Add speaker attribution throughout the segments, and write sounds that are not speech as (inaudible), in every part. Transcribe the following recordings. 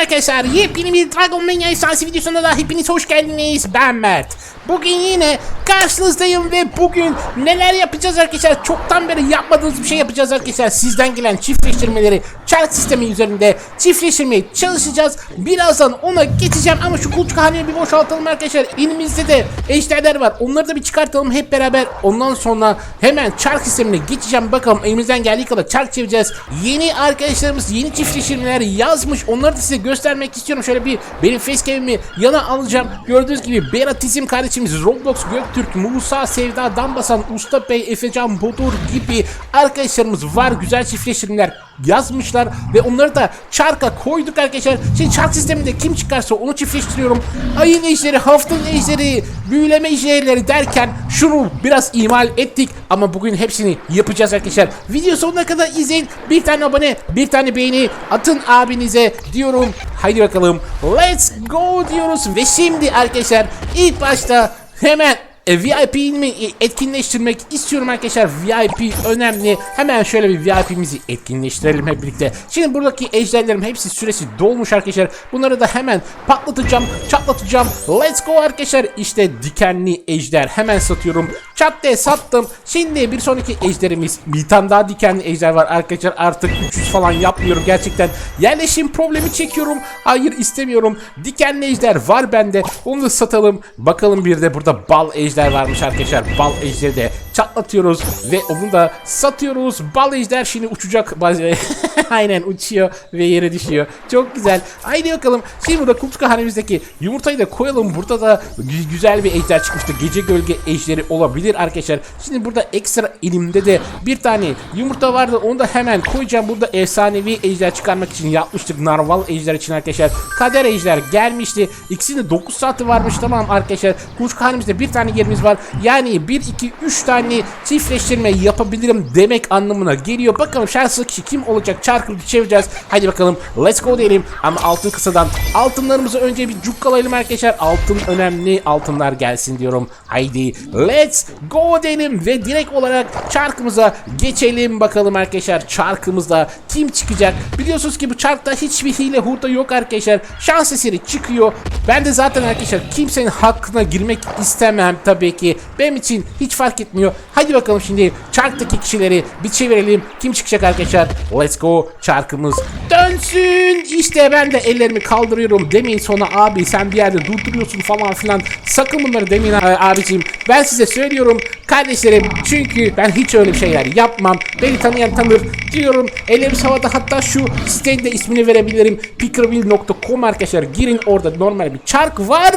Speaker 1: arkadaşlar yepyeni bir Dragon Mania esansı videosuna da hepiniz hoş geldiniz. Ben Mert. Bugün yine karşınızdayım ve bugün neler yapacağız arkadaşlar? Çoktan beri yapmadığımız bir şey yapacağız arkadaşlar. Sizden gelen çiftleştirmeleri çark sistemi üzerinde çiftleştirmeye çalışacağız. Birazdan ona geçeceğim ama şu kulçukhaneyi bir boşaltalım arkadaşlar. Elimizde de ejderler var. Onları da bir çıkartalım hep beraber. Ondan sonra hemen çark sistemine geçeceğim. Bakalım elimizden geldiği kadar çark çevireceğiz. Yeni arkadaşlarımız yeni çiftleştirmeler yazmış. Onları da size göstermek istiyorum. Şöyle bir benim facecam'imi yana alacağım. Gördüğünüz gibi Beratizm kardeşimiz, Roblox Göktürk, Musa Sevda Dambasan, Usta Bey, Efecan Bodur gibi arkadaşlarımız var. Güzel çiftleştirmeler yazmışlar ve onları da çarka koyduk arkadaşlar. Şimdi çark sisteminde kim çıkarsa onu çiftleştiriyorum. Ayın ejderi, haftanın ejderi, büyüleme ejderleri derken şunu biraz imal ettik ama bugün hepsini yapacağız arkadaşlar. Video sonuna kadar izleyin. Bir tane abone, bir tane beğeni atın abinize diyorum. Haydi bakalım. Let's go diyoruz ve şimdi arkadaşlar ilk başta hemen e, VIP'mi etkinleştirmek istiyorum arkadaşlar. VIP önemli. Hemen şöyle bir VIP'mizi etkinleştirelim hep birlikte. Şimdi buradaki ejderlerim hepsi süresi dolmuş arkadaşlar. Bunları da hemen patlatacağım, çatlatacağım. Let's go arkadaşlar. İşte dikenli ejder. Hemen satıyorum. Çat diye sattım. Şimdi bir sonraki ejderimiz. Bir tane daha dikenli ejder var arkadaşlar. Artık 300 falan yapmıyorum gerçekten. Yerleşim problemi çekiyorum. Hayır istemiyorum. Dikenli ejder var bende. Onu da satalım. Bakalım bir de burada bal ejder varmış arkadaşlar. Bal ejderi de çatlatıyoruz ve onu da satıyoruz. Bal ejder şimdi uçacak. (laughs) Aynen uçuyor ve yere düşüyor. Çok güzel. Haydi bakalım. Şimdi burada kuluçka hanemizdeki yumurtayı da koyalım. Burada da gü- güzel bir ejder çıkmıştı. Gece gölge ejderi olabilir arkadaşlar. Şimdi burada ekstra elimde de bir tane yumurta vardı. Onu da hemen koyacağım. Burada efsanevi ejder çıkarmak için yapmıştık. Narval ejder için arkadaşlar. Kader ejder gelmişti. İkisinin 9 saati varmış tamam arkadaşlar. Kuluçka hanemizde bir tane yerimiz var. Yani 1, 2, 3 tane çiftleştirme yapabilirim demek anlamına geliyor. Bakalım şanslı kişi kim olacak? Çarkı çevireceğiz. Hadi bakalım let's go diyelim. Ama altın kısadan altınlarımızı önce bir cukkalayalım arkadaşlar. Altın önemli. Altınlar gelsin diyorum. Haydi let's go diyelim ve direkt olarak çarkımıza geçelim bakalım arkadaşlar. Çarkımızda kim çıkacak? Biliyorsunuz ki bu çarkta hiçbir hile hurda yok arkadaşlar. Şans eseri çıkıyor. Ben de zaten arkadaşlar kimsenin hakkına girmek istemem tabii ki. Benim için hiç fark etmiyor. Hadi bakalım şimdi çarktaki kişileri bir çevirelim. Kim çıkacak arkadaşlar? Let's go. Çarkımız dönsün. İşte ben de ellerimi kaldırıyorum. Demeyin sonra abi sen bir yerde durduruyorsun falan filan. Sakın bunları demeyin abicim. Ben size söylüyorum kardeşlerim. Çünkü ben hiç öyle şeyler yapmam. Beni tanıyan tanır diyorum. Ellerimiz havada hatta şu sitenin de ismini verebilirim. pickerville.com arkadaşlar. Girin orada normal bir çark var.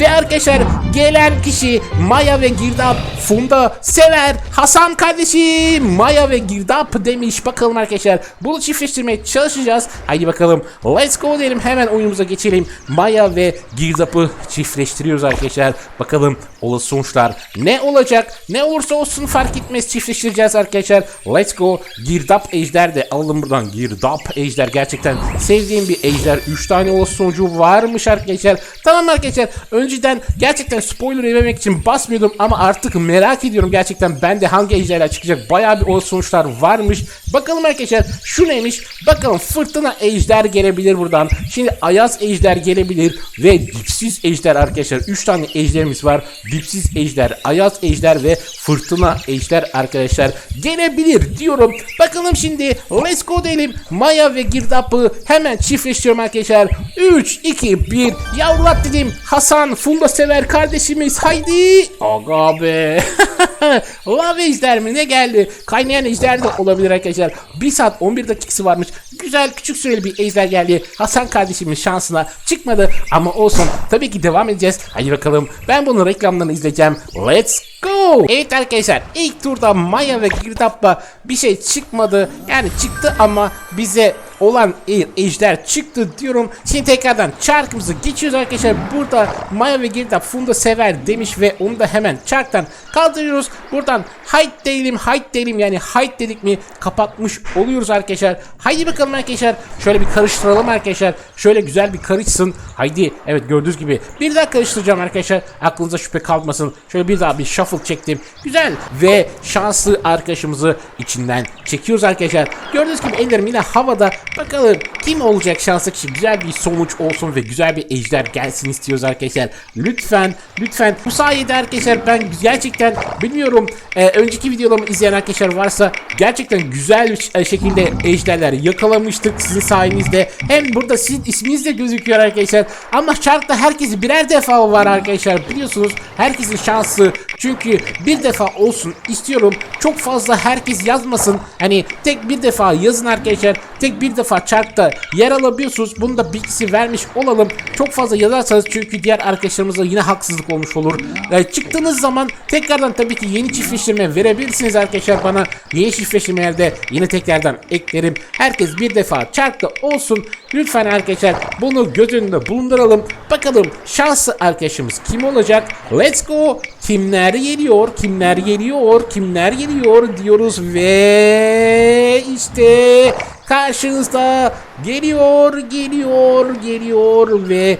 Speaker 1: Ve arkadaşlar gelen kişi Maya ve Girdap Funda Sever Hasan kardeşim Maya ve Girdap demiş. Bakalım arkadaşlar bunu çiftleştirmeye çalışacağız. Haydi bakalım let's go diyelim hemen oyunumuza geçelim. Maya ve Girdap'ı çiftleştiriyoruz arkadaşlar. Bakalım olası sonuçlar ne olacak? Ne olursa olsun fark etmez çiftleştireceğiz arkadaşlar. Let's go. Girdap ejder de alalım buradan. Girdap ejder gerçekten sevdiğim bir ejder. 3 tane olası sonucu varmış arkadaşlar. Tamam arkadaşlar. Önceden gerçekten spoiler yememek için basmıyordum ama artık merak ediyorum gerçekten bende hangi ejderler çıkacak. Bayağı bir olası sonuçlar varmış. Bakalım arkadaşlar şu neymiş? Bakalım fırtına ejder gelebilir buradan. Şimdi ayaz ejder gelebilir ve dipsiz ejder arkadaşlar. 3 tane ejderimiz var. Dipsiz ejder, ayaz ejder ve fırtına ejder arkadaşlar gelebilir diyorum. Bakalım şimdi let's go diyelim. Maya ve Girdap'ı hemen çiftleştiriyorum arkadaşlar. 3, 2, 1 yavrulat dedim. Hasan Funda sever kardeşimiz haydi. Aga be. (laughs) Lav ejder mi ne geldi? Kaynayan ejder de olabilir arkadaşlar. 1 saat 11 dakikası varmış. Güzel küçük süreli bir ejder geldi. Hasan kardeşimin şansına çıkmadı ama olsun. Tabii ki devam edeceğiz. Hadi bakalım. Ben bunun reklamlarını izleyeceğim. Let's go. Evet arkadaşlar ilk turda Maya ve Girdap'la bir şey çıkmadı. Yani çıktı ama bize olan ejder çıktı diyorum. Şimdi tekrardan çarkımızı geçiyoruz arkadaşlar. Burada Maya ve Girdap Funda sever demiş ve onu da hemen çarktan kaldırıyoruz. Buradan hide değilim hide değilim yani hide dedik mi kapatmış oluyoruz arkadaşlar. Haydi bakalım arkadaşlar. Şöyle bir karıştıralım arkadaşlar. Şöyle güzel bir karışsın. Haydi evet gördüğünüz gibi bir daha karıştıracağım arkadaşlar. Aklınıza şüphe kalmasın. Şöyle bir daha bir shuffle çektim. Güzel ve şanslı arkadaşımızı içinden çekiyoruz arkadaşlar. Gördüğünüz gibi ellerim yine havada. Bakalım kim olacak şanslı kişi güzel bir sonuç olsun ve güzel bir ejder gelsin istiyoruz arkadaşlar. Lütfen lütfen bu sayede arkadaşlar ben gerçekten bilmiyorum e, önceki videolarımı izleyen arkadaşlar varsa gerçekten güzel bir ş- şekilde ejderler yakalamıştık sizin sayenizde. Hem burada sizin isminiz de gözüküyor arkadaşlar. Ama şartta herkesi birer defa var arkadaşlar biliyorsunuz herkesin şansı çünkü bir defa olsun istiyorum. Çok fazla herkes yazmasın. Hani tek bir defa yazın arkadaşlar. Tek bir defa çarkta yer alabiliyorsunuz. Bunu da bilgisi vermiş olalım. Çok fazla yazarsanız çünkü diğer arkadaşlarımıza yine haksızlık olmuş olur. Ee, çıktığınız zaman tekrardan tabii ki yeni çiftleştirme verebilirsiniz arkadaşlar bana. Yeni çiftleştirmelerde yine tekrardan eklerim. Herkes bir defa çarkta olsun. Lütfen arkadaşlar bunu göz önünde bulunduralım. Bakalım şanslı arkadaşımız kim olacak? Let's go. Kimler geliyor? Kimler geliyor? Kimler geliyor diyoruz ve işte karşınızda geliyor, geliyor, geliyor ve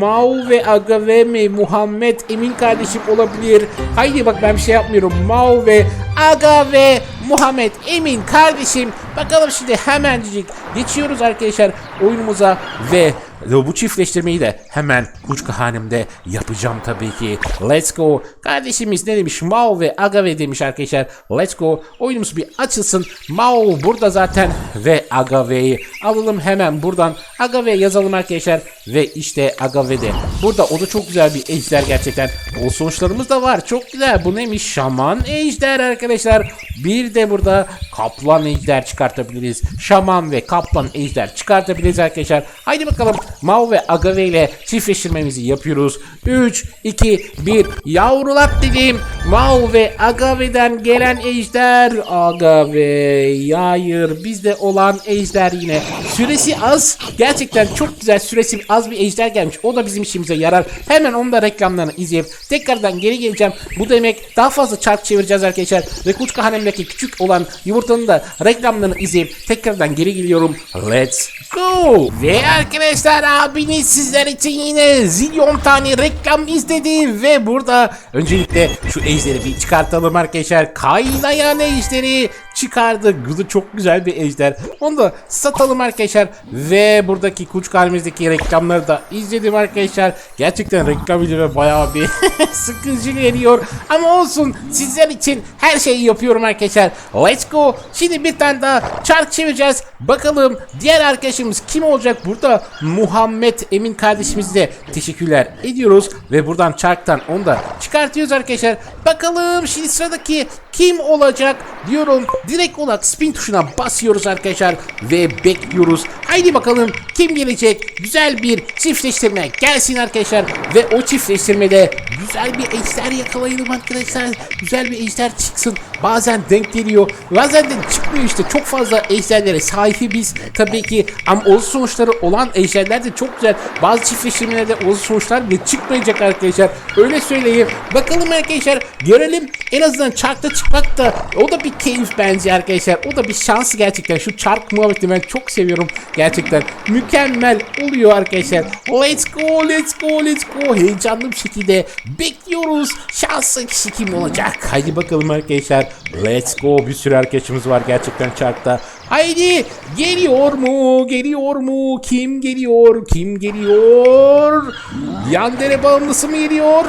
Speaker 1: Mau ve Agave mi Muhammed Emin kardeşim olabilir. Haydi bak ben bir şey yapmıyorum. Mau ve Agave Muhammed Emin kardeşim. Bakalım şimdi hemencik geçiyoruz arkadaşlar oyunumuza ve bu çiftleştirmeyi de hemen Kuçka Hanım'da yapacağım tabii ki. Let's go. Kardeşimiz ne demiş? Mao ve Agave demiş arkadaşlar. Let's go. Oyunumuz bir açılsın. Mao burada zaten ve Agave'yi alalım hemen buradan. Agave yazalım arkadaşlar. Ve işte Agave'de. Burada o da çok güzel bir ejder gerçekten. O sonuçlarımız da var. Çok güzel. Bu neymiş? Şaman ejder arkadaşlar. Bir de burada kaplan ejder çıkartabiliriz. Şaman ve kaplan ejder çıkartabiliriz arkadaşlar. Haydi bakalım Mao ve Agave ile çiftleştirmemizi yapıyoruz. 3, 2, 1 yavrulat dedim. Mao ve Agave'den gelen ejder. Agave hayır bizde olan ejder yine. Süresi az. Gerçekten çok güzel süresi az bir ejder gelmiş. O da bizim işimize yarar. Hemen onun da reklamlarını izleyip tekrardan geri geleceğim. Bu demek daha fazla çark çevireceğiz arkadaşlar. Ve Kuçka Hanem'deki küçük olan yumurtanın da reklamlarını izleyip tekrardan geri geliyorum. Let's go. Ve arkadaşlar abiniz sizler için yine zilyon tane reklam izledi ve burada öncelikle şu ejderi bir çıkartalım arkadaşlar. Kaynayan ejderi çıkardı. Da çok güzel bir ejder. Onu da satalım arkadaşlar. Ve buradaki kuş kalbimizdeki reklamları da izledim arkadaşlar. Gerçekten reklam izleme bayağı bir (laughs) sıkıcı geliyor. Ama olsun sizler için her şeyi yapıyorum arkadaşlar. Let's go. Şimdi bir tane daha çark çevireceğiz. Bakalım diğer arkadaşımız kim olacak? Burada Muhammed Emin kardeşimize teşekkürler ediyoruz. Ve buradan çarktan onu da çıkartıyoruz arkadaşlar. Bakalım şimdi sıradaki kim olacak diyorum. Direkt olarak spin tuşuna basıyoruz arkadaşlar ve bekliyoruz. Haydi bakalım kim gelecek? Güzel bir çiftleştirme gelsin arkadaşlar ve o çiftleştirmede güzel bir ejder yakalayalım arkadaşlar. Güzel bir ejder çıksın. Bazen denk geliyor. Bazen de çıkmıyor işte. Çok fazla ejderlere sahibiz tabii ki. Ama olası sonuçları olan ejderler de çok güzel. Bazı çiftleştirmelerde olası sonuçlar bile çıkmayacak arkadaşlar. Öyle söyleyeyim. Bakalım arkadaşlar görelim. En azından çarkta çıkmak da o da bir keyif bence arkadaşlar. O da bir şans gerçekten. Şu çark muhabbeti ben çok seviyorum. Gerçekten mükemmel oluyor arkadaşlar. Let's go, let's go, let's go. Heyecanlı bir şekilde bekliyoruz. Şanslı kişi kim olacak? Haydi bakalım arkadaşlar. Let's go. Bir sürü arkadaşımız var gerçekten çarkta. Haydi geliyor mu? Geliyor mu? Kim geliyor? Kim geliyor? Yandere bağımlısı mı geliyor?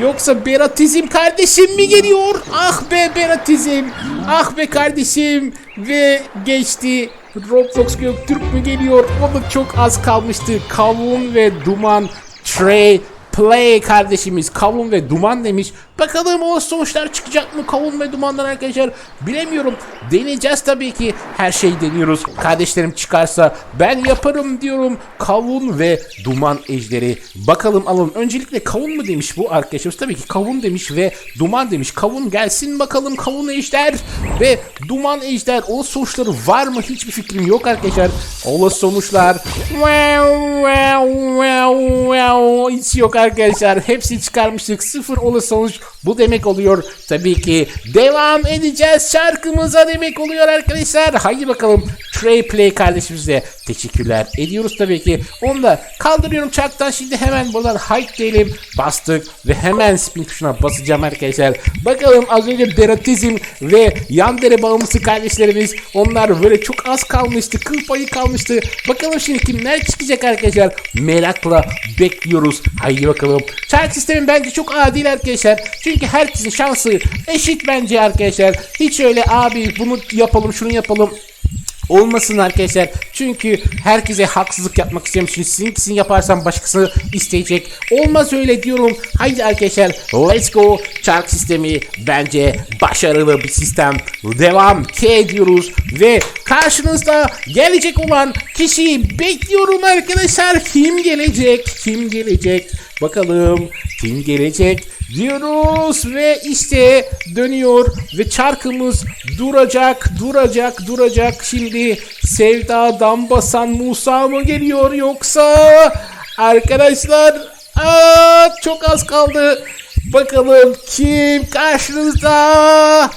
Speaker 1: Yoksa Beratizm kardeşim mi geliyor? Ah be Beratizm. Ah be kardeşim. Ve geçti. Roblox Göktürk mü geliyor? O da çok az kalmıştı. Kavun ve duman. Trey Play kardeşimiz kavun ve duman demiş. Bakalım o sonuçlar çıkacak mı kavun ve dumandan arkadaşlar bilemiyorum. Deneyeceğiz tabii ki her şeyi deniyoruz. Kardeşlerim çıkarsa ben yaparım diyorum. Kavun ve duman ejderi. Bakalım alalım. Öncelikle kavun mu demiş bu arkadaşımız? Tabii ki kavun demiş ve duman demiş. Kavun gelsin bakalım kavun ejder ve duman ejder. O sonuçları var mı? Hiçbir fikrim yok arkadaşlar. Olası sonuçlar. Hiç yok arkadaşlar. Hepsini çıkarmıştık. Sıfır olası sonuç. Bu demek oluyor tabii ki devam edeceğiz şarkımıza demek oluyor arkadaşlar. Haydi bakalım Trey Play kardeşimize teşekkürler ediyoruz tabii ki. Onu da kaldırıyorum çarktan şimdi hemen buradan hike diyelim bastık ve hemen spin tuşuna basacağım arkadaşlar. Bakalım az önce Deratizm ve Yandere bağımlısı kardeşlerimiz onlar böyle çok az kalmıştı. Kıl payı kalmıştı. Bakalım şimdi kimler çıkacak arkadaşlar. Merakla bekliyoruz. Haydi bakalım. Çark sistemi bence çok adil arkadaşlar. Çünkü herkesin şansı eşit bence arkadaşlar. Hiç öyle abi bunu yapalım şunu yapalım olmasın arkadaşlar. Çünkü herkese haksızlık yapmak. Şimdi sizinkisini yaparsam başkası isteyecek. Olmaz öyle diyorum. Haydi arkadaşlar let's go. Çark sistemi bence başarılı bir sistem. Devam K ediyoruz ve karşınızda gelecek olan kişiyi bekliyorum arkadaşlar. Kim gelecek? Kim gelecek? Bakalım kim gelecek diyoruz ve işte dönüyor ve çarkımız duracak duracak duracak. Şimdi sevdadan basan Musa mı geliyor yoksa? Arkadaşlar aa, çok az kaldı. Bakalım kim karşınızda?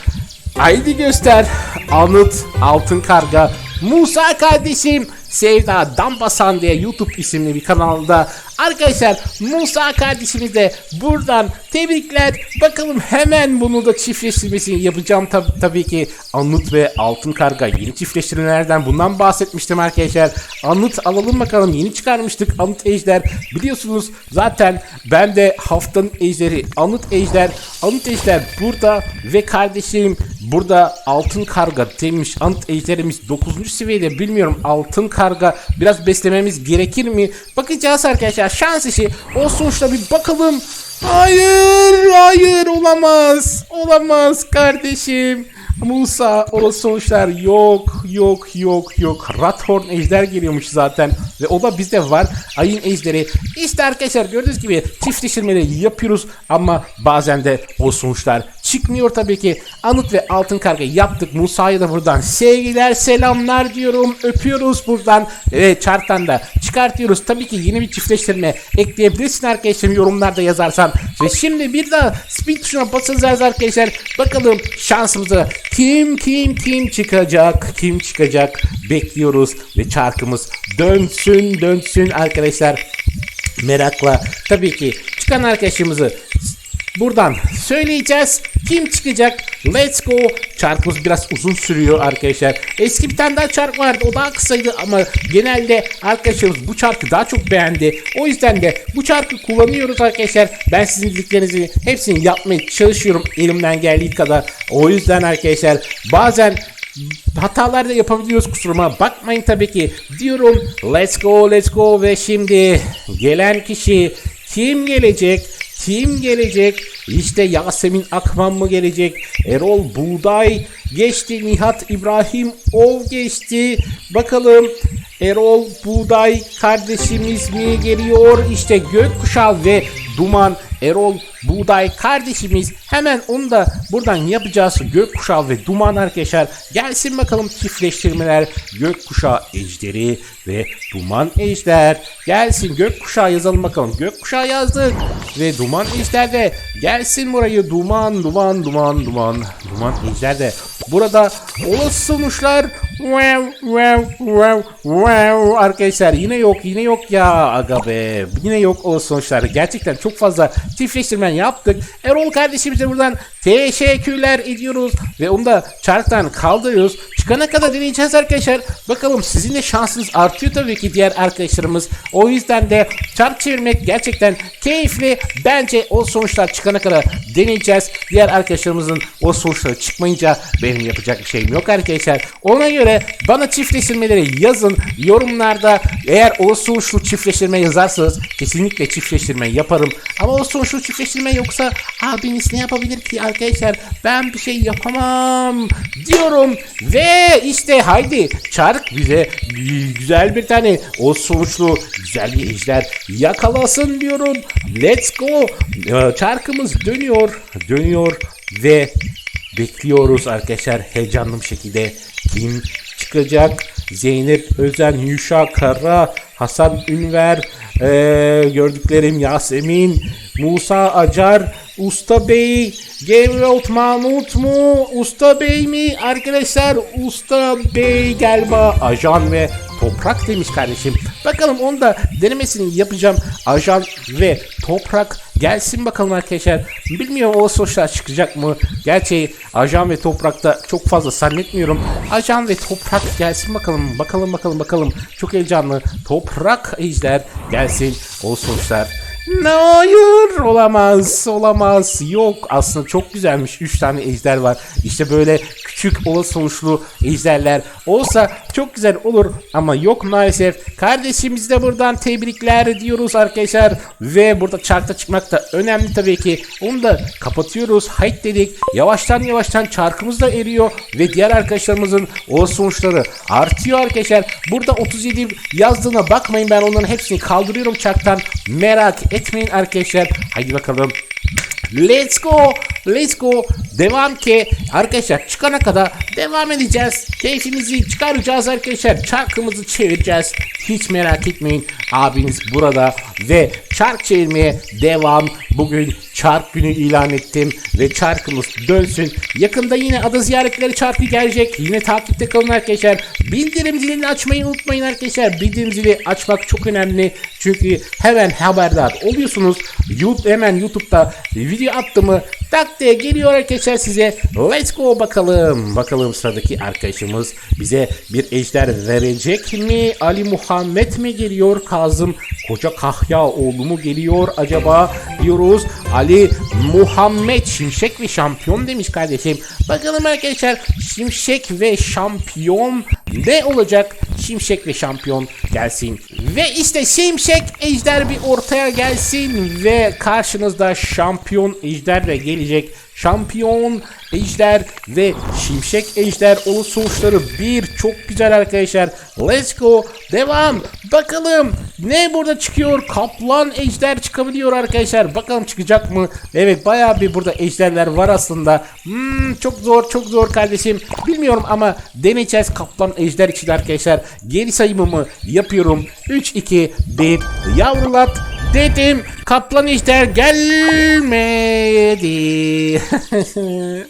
Speaker 1: Haydi göster. Anıt Altın Karga Musa kardeşim Sevda Dambasan diye YouTube isimli bir kanalda. Arkadaşlar Musa kardeşimiz de buradan tebrikler. Bakalım hemen bunu da çiftleştirmesini yapacağım tab- tabii ki. Anıt ve Altın Karga yeni çiftleştirmelerden bundan bahsetmiştim arkadaşlar. Anıt alalım bakalım yeni çıkarmıştık Anıt Ejder. Biliyorsunuz zaten ben de haftanın ejderi Anıt Ejder. Anıt Ejder burada ve kardeşim burada Altın Karga demiş. Anıt Ejderimiz 9. seviyede bilmiyorum Altın Karga biraz beslememiz gerekir mi? Bakacağız arkadaşlar şans işi. O sonuçta bir bakalım. Hayır, hayır olamaz. Olamaz kardeşim. Musa o sonuçlar yok yok yok yok Rathorn ejder geliyormuş zaten ve o da bizde var ayın ejderi işte arkadaşlar gördüğünüz gibi çiftleştirmeleri yapıyoruz ama bazen de o sonuçlar çıkmıyor tabii ki. Anıt ve Altın Karga yaptık. Musa'ya da buradan sevgiler selamlar diyorum. Öpüyoruz buradan. Ve çarktan da çıkartıyoruz. Tabii ki yeni bir çiftleştirme ekleyebilirsin arkadaşlar yorumlarda yazarsan. Ve şimdi bir daha speed tuşuna basacağız arkadaşlar. Bakalım şansımıza kim kim kim çıkacak? Kim çıkacak? Bekliyoruz ve çarkımız dönsün dönsün arkadaşlar. Merakla tabii ki çıkan arkadaşımızı buradan söyleyeceğiz. Kim çıkacak? Let's go. Çarkımız biraz uzun sürüyor arkadaşlar. Eski bir tane daha çark vardı. O daha kısaydı ama genelde arkadaşlarımız bu çarkı daha çok beğendi. O yüzden de bu çarkı kullanıyoruz arkadaşlar. Ben sizin dediklerinizi hepsini yapmaya çalışıyorum elimden geldiği kadar. O yüzden arkadaşlar bazen hatalar da yapabiliyoruz kusuruma bakmayın tabii ki diyorum let's go let's go ve şimdi gelen kişi kim gelecek kim gelecek işte Yasemin Akman mı gelecek? Erol Buğday geçti Nihat İbrahim Ov geçti. Bakalım Erol Buğday kardeşimiz mi geliyor? İşte gökkuşağı ve duman. Erol Buğday kardeşimiz hemen onu da buradan yapacağız. Gökkuşağı ve duman arkadaşlar. Gelsin bakalım çiftleştirmeler. Gökkuşağı ejderi ve duman ejder. Gelsin gökkuşağı yazalım bakalım. Gökkuşağı yazdık ve duman ejder de gelsin burayı duman duman duman duman. Duman ejder de burada olası sonuçlar wow, wow, wow, wow. arkadaşlar yine yok yine yok ya. Aga be yine yok olası sonuçlar gerçekten çok fazla çiftleştirmen yaptık. Erol kardeşimize buradan teşekkürler ediyoruz ve onu da çarktan kaldırıyoruz çıkana kadar deneyeceğiz arkadaşlar. Bakalım sizin de şansınız artıyor tabii ki diğer arkadaşlarımız. O yüzden de çark çevirmek gerçekten keyifli. Bence o sonuçlar çıkana kadar deneyeceğiz. Diğer arkadaşlarımızın o sonuçları çıkmayınca benim yapacak bir şeyim yok arkadaşlar. Ona göre bana çiftleştirmeleri yazın. Yorumlarda eğer o sonuçlu çiftleştirme yazarsanız kesinlikle çiftleştirme yaparım. Ama o sonuçlu çiftleştirme yoksa abiniz ne yapabilir ki arkadaşlar? Ben bir şey yapamam diyorum ve işte haydi. Çark bize güzel bir tane o sonuçlu güzel bir ejder yakalasın diyorum. Let's go. Ee, çarkımız dönüyor dönüyor ve bekliyoruz arkadaşlar. Heyecanlı bir şekilde kim çıkacak Zeynep Özen, Yuşa Kara, Hasan Ünver, ee, gördüklerim Yasemin, Musa Acar Usta Bey, Geralt Mahmut mu? Usta Bey mi? Arkadaşlar Usta Bey galiba ajan ve toprak demiş kardeşim. Bakalım onu da denemesini yapacağım. Ajan ve toprak gelsin bakalım arkadaşlar. Bilmiyorum o sonuçlar çıkacak mı? Gerçi ajan ve toprakta çok fazla zannetmiyorum. Ajan ve toprak gelsin bakalım. Bakalım bakalım bakalım. Çok heyecanlı. Toprak ejder gelsin o sonuçlar. Hayır olamaz olamaz yok aslında çok güzelmiş 3 tane ejder var işte böyle küçük ola sonuçlu ejderler olsa çok güzel olur ama yok maalesef. Kardeşimiz de buradan tebrikler diyoruz arkadaşlar. Ve burada çarkta çıkmak da önemli tabii ki. Onu da kapatıyoruz. Hayt dedik. Yavaştan yavaştan çarkımız da eriyor ve diğer arkadaşlarımızın o sonuçları artıyor arkadaşlar. Burada 37 yazdığına bakmayın. Ben onların hepsini kaldırıyorum çarktan. Merak etmeyin arkadaşlar. Hadi bakalım Go, let's go. Devam ki arkadaşlar çıkana kadar devam edeceğiz. Keyfimizi çıkaracağız arkadaşlar. Çarkımızı çevireceğiz. Hiç merak etmeyin. Abiniz burada ve çark çevirmeye devam. Bugün çark günü ilan ettim ve çarkımız dönsün. Yakında yine ada ziyaretleri çarkı gelecek. Yine takipte kalın arkadaşlar. Bildirim zilini açmayı unutmayın arkadaşlar. Bildirim zili açmak çok önemli. Çünkü hemen haberdar oluyorsunuz. YouTube, hemen YouTube'da video attı mı tak diye geliyor arkadaşlar size. Let's go bakalım. Bakalım sıradaki arkadaşımız bize bir ejder verecek mi? Ali Muhammed mi geliyor? Kazım Koca Kahyaoğlu mu geliyor acaba diyoruz. Ali Muhammed Şimşek ve şampiyon demiş kardeşim. Bakalım arkadaşlar Şimşek ve şampiyon ne olacak? Şimşek ve şampiyon gelsin. Ve işte Şimşek ejder bir ortaya gelsin ve karşınızda şampiyon ejder de gelecek. Şampiyon ejder ve şimşek ejder olu sonuçları bir çok güzel arkadaşlar. Let's go. Devam. Bakalım ne burada çıkıyor? Kaplan ejder çıkabiliyor arkadaşlar. Bakalım çıkacak mı? Evet bayağı bir burada ejderler var aslında. Hmm, çok zor çok zor kardeşim. Bilmiyorum ama deneyeceğiz kaplan ejder için arkadaşlar. Geri sayımımı yapıyorum. 3 2 1 yavrulat dedim. Kaplan ejder gelmedi. (laughs)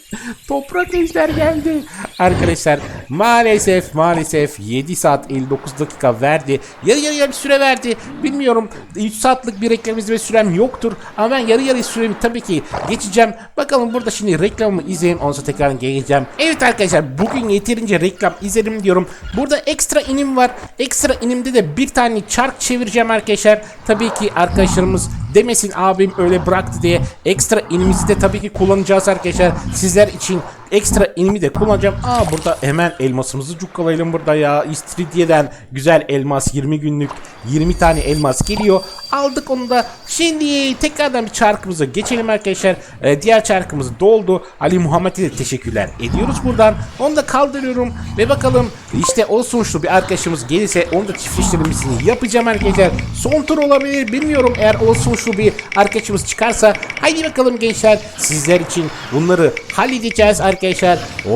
Speaker 1: Toprak ejder geldi. Arkadaşlar maalesef maalesef 7 saat 59 dakika verdi. Yarı yarıya bir süre verdi. Bilmiyorum 3 saatlik bir reklamımız ve sürem yoktur. Ama ben yarı yarı süremi tabii ki geçeceğim. Bakalım burada şimdi reklamımı izleyin. Ondan sonra tekrar geleceğim. Evet arkadaşlar bugün yeterince reklam izledim diyorum. Burada ekstra inim var. Ekstra inimde de bir tane çark çevireceğim arkadaşlar. Tabii ki arkadaşlarımız demesin abim öyle bıraktı diye ekstra inimizi de tabii ki kullanacağız arkadaşlar. Sizler için ekstra inimi de kullanacağım. Aa burada hemen elmasımızı cukkalayalım burada ya. İstiridye'den güzel elmas 20 günlük 20 tane elmas geliyor. Aldık onu da. Şimdi tekrardan bir çarkımıza geçelim arkadaşlar. Ee, diğer çarkımız doldu. Ali Muhammed'e de teşekkürler ediyoruz buradan. Onu da kaldırıyorum ve bakalım işte o sonuçlu bir arkadaşımız gelirse onu da çiftleştirmesini yapacağım arkadaşlar. Son tur olabilir bilmiyorum eğer o sonuçlu bir arkadaşımız çıkarsa. Haydi bakalım gençler sizler için bunları halledeceğiz arkadaşlar.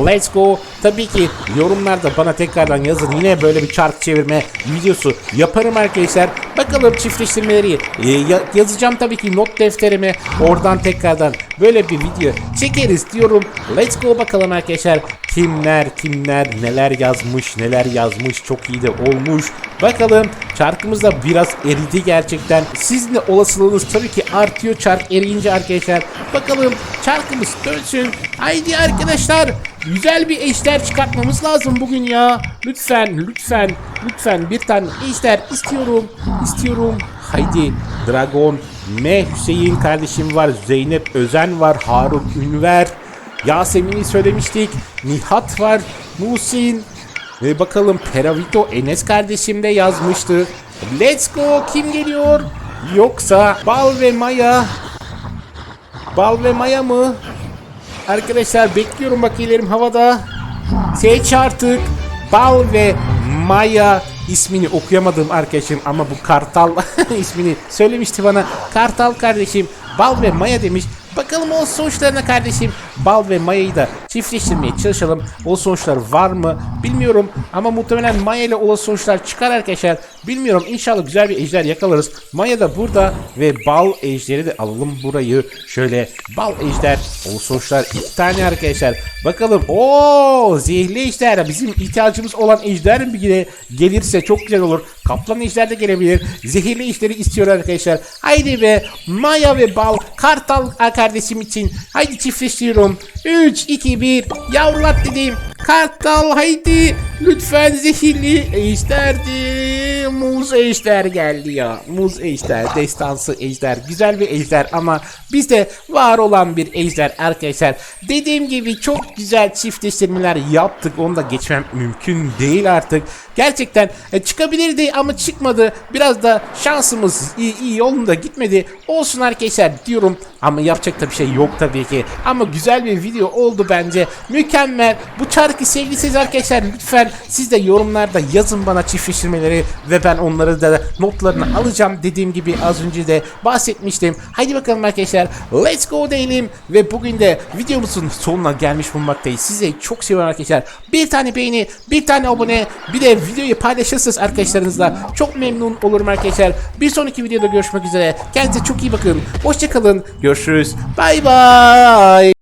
Speaker 1: Let's go. Tabii ki yorumlarda bana tekrardan yazın. Yine böyle bir çark çevirme videosu yaparım arkadaşlar. Bakalım çiftleştirmeleri e, ya- yazacağım tabii ki not defterime. Oradan tekrardan böyle bir video çekeriz diyorum. Let's go bakalım arkadaşlar. Kimler kimler neler yazmış neler yazmış çok iyi de olmuş. Bakalım çarkımız da biraz eridi gerçekten. Sizin de olasılığınız tabii ki artıyor çark eriyince arkadaşlar. Bakalım çarkımız dönsün. Haydi arkadaşlar güzel bir ejder çıkartmamız lazım bugün ya. Lütfen lütfen lütfen bir tane ejder istiyorum istiyorum. Haydi Dragon M Hüseyin kardeşim var. Zeynep Özen var. Harun Ünver. Yasemin'i söylemiştik. Nihat var. Musin. Ve bakalım Peravito Enes kardeşim de yazmıştı. Let's go kim geliyor? Yoksa Bal ve Maya. Bal ve Maya mı? Arkadaşlar bekliyorum bak ilerim havada. Seç artık. Bal ve Maya ismini okuyamadım arkadaşım ama bu Kartal (laughs) ismini söylemişti bana. Kartal kardeşim Bal ve Maya demiş. Bakalım o sonuçlarına kardeşim. Bal ve Maya'yı da çiftleştirmeye çalışalım. O sonuçlar var mı bilmiyorum. Ama muhtemelen Maya ile o sonuçlar çıkar arkadaşlar. Bilmiyorum inşallah güzel bir ejder yakalarız. Maya da burada ve bal ejderi de alalım burayı. Şöyle bal ejder. O sonuçlar iki tane arkadaşlar. Bakalım. Oo zehirli ejder. Bizim ihtiyacımız olan ejder bir gelirse çok güzel olur. Kaplan ejder de gelebilir. Zehirli ejderi istiyor arkadaşlar. Haydi be Maya ve bal kartal kardeşim için. Haydi çiftleştiriyorum. 3, 2, 1 yavrulat dedim. Kartal haydi lütfen zehirli ejderdi. Muz ejder geldi ya. Muz ejder, destansı ejder. Güzel bir ejder ama bizde var olan bir ejder arkadaşlar. Dediğim gibi çok güzel çiftleştirmeler yaptık. Onu da geçmem mümkün değil artık. Gerçekten e, çıkabilirdi ama çıkmadı. Biraz da şansımız iyi, iyi yolunda gitmedi. Olsun arkadaşlar diyorum. Ama yapacak da bir şey yok tabii ki. Ama güzel bir video oldu bence. Mükemmel. Bu çarkı sevdiyseniz arkadaşlar lütfen siz de yorumlarda yazın bana çiftleştirmeleri ve ben onları da notlarını alacağım. Dediğim gibi az önce de bahsetmiştim. Haydi bakalım arkadaşlar. Let's go diyelim. Ve bugün de videomuzun sonuna gelmiş bulunmaktayız. Size çok seviyorum arkadaşlar. Bir tane beğeni, bir tane abone, bir de videoyu paylaşırsanız arkadaşlarınızla çok memnun olurum arkadaşlar. Bir sonraki videoda görüşmek üzere. Kendinize çok iyi bakın. Hoşçakalın. Görüşürüz. Bay bay.